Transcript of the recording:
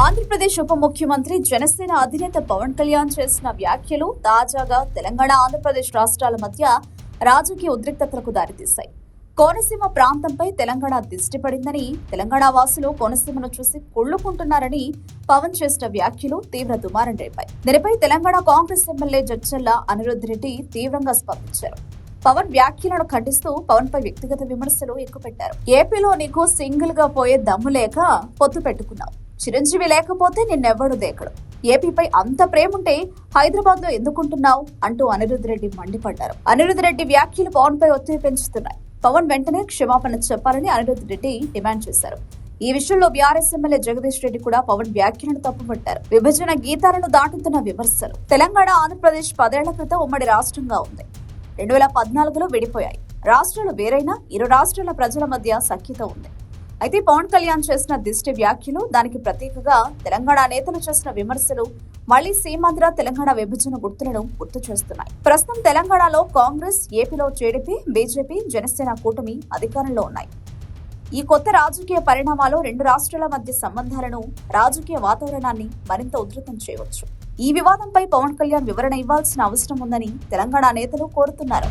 ఆంధ్రప్రదేశ్ ఉప ముఖ్యమంత్రి జనసేన అధినేత పవన్ కళ్యాణ్ చేసిన వ్యాఖ్యలు తాజాగా తెలంగాణ ఆంధ్రప్రదేశ్ రాష్ట్రాల మధ్య రాజకీయ ఉద్రిక్తతలకు దారితీశాయి. కోనసీమ ప్రాంతంపై తెలంగాణ దిష్టి పడిందని తెలంగాణ వాసులు కోనసీమను చూసి కుళ్ళుకుంటున్నారని పవన్ చేసిన వ్యాఖ్యలు తీవ్ర దుమారం రేపాయి. దీనిపై తెలంగాణ కాంగ్రెస్ ఎమ్మెల్యే జడ్చల్ల అనిరుద్ధ్ రెడ్డి తీవ్రంగా స్పందించారు. పవన్ వ్యాఖ్యలను ఖండిస్తూ పవన్ పై వ్యక్తిగత విమర్శలు ఎక్కుపెట్టారు. ఏపీలో నీకు సింగిల్గా పోయే దమ్ము లేక పొత్తు పెట్టుకున్నావు చిరంజీవి లేకపోతే నిన్నెవ్వడు దేకడు. ఏపీపై అంత ప్రేముంటే హైదరాబాద్లో ఎందుకుంటున్నావు? అంటూ అనిరుద్ధ రెడ్డి మండిపడ్డారు. అనిరుద్ధ్ రెడ్డి వ్యాఖ్యలు పవన్ పై ఒత్తిడి పెంచుతున్నాయి. పవన్ వెంటనే క్షమాపణ చెప్పాలని అనిరుద్ధ్ రెడ్డి డిమాండ్ చేశారు. ఈ విషయంలో బీఆర్ఎస్ ఎమ్మెల్యే జగదీష్ రెడ్డి కూడా పవన్ వ్యాఖ్యలను తప్పుపట్టారు. విభజన గీతాలను దాటుతున్న విమర్శలు. తెలంగాణ ఆంధ్రప్రదేశ్ పదేళ్ళ క్రితం ఉమ్మడి రాష్ట్రంగా ఉంది. రెండు వేల పద్నాలుగులో విడిపోయాయి. రాష్ట్రాలు వేరైనా ఇరు రాష్ట్రాల ప్రజల మధ్య సఖ్యత ఉంది. అయితే పవన్ కళ్యాణ్ చేసిన దిష్టి వ్యాఖ్యలు దానికి ప్రతీకగా తెలంగాణ నేతలు చేసిన విమర్శలు మళ్ళీ సీమాంధ్ర తెలంగాణ విభజన గుర్తులను గుర్తు చేస్తున్నాయి. ప్రస్తుతం తెలంగాణలో కాంగ్రెస్ ఏపీలో టీడీపీ బీజేపీ జనసేన కూటమి అధికారంలో ఉన్నాయి. ఈ కొత్త రాజకీయ పరిణామాలు రెండు రాష్ట్రాల మధ్య సంబంధాలను రాజకీయ వాతావరణాన్ని మరింత ఉధృతం చేయవచ్చు. ఈ వివాదంపై పవన్ కళ్యాణ్ వివరణ ఇవ్వాల్సిన అవసరం ఉందని తెలంగాణ నేతలు కోరుతున్నారు.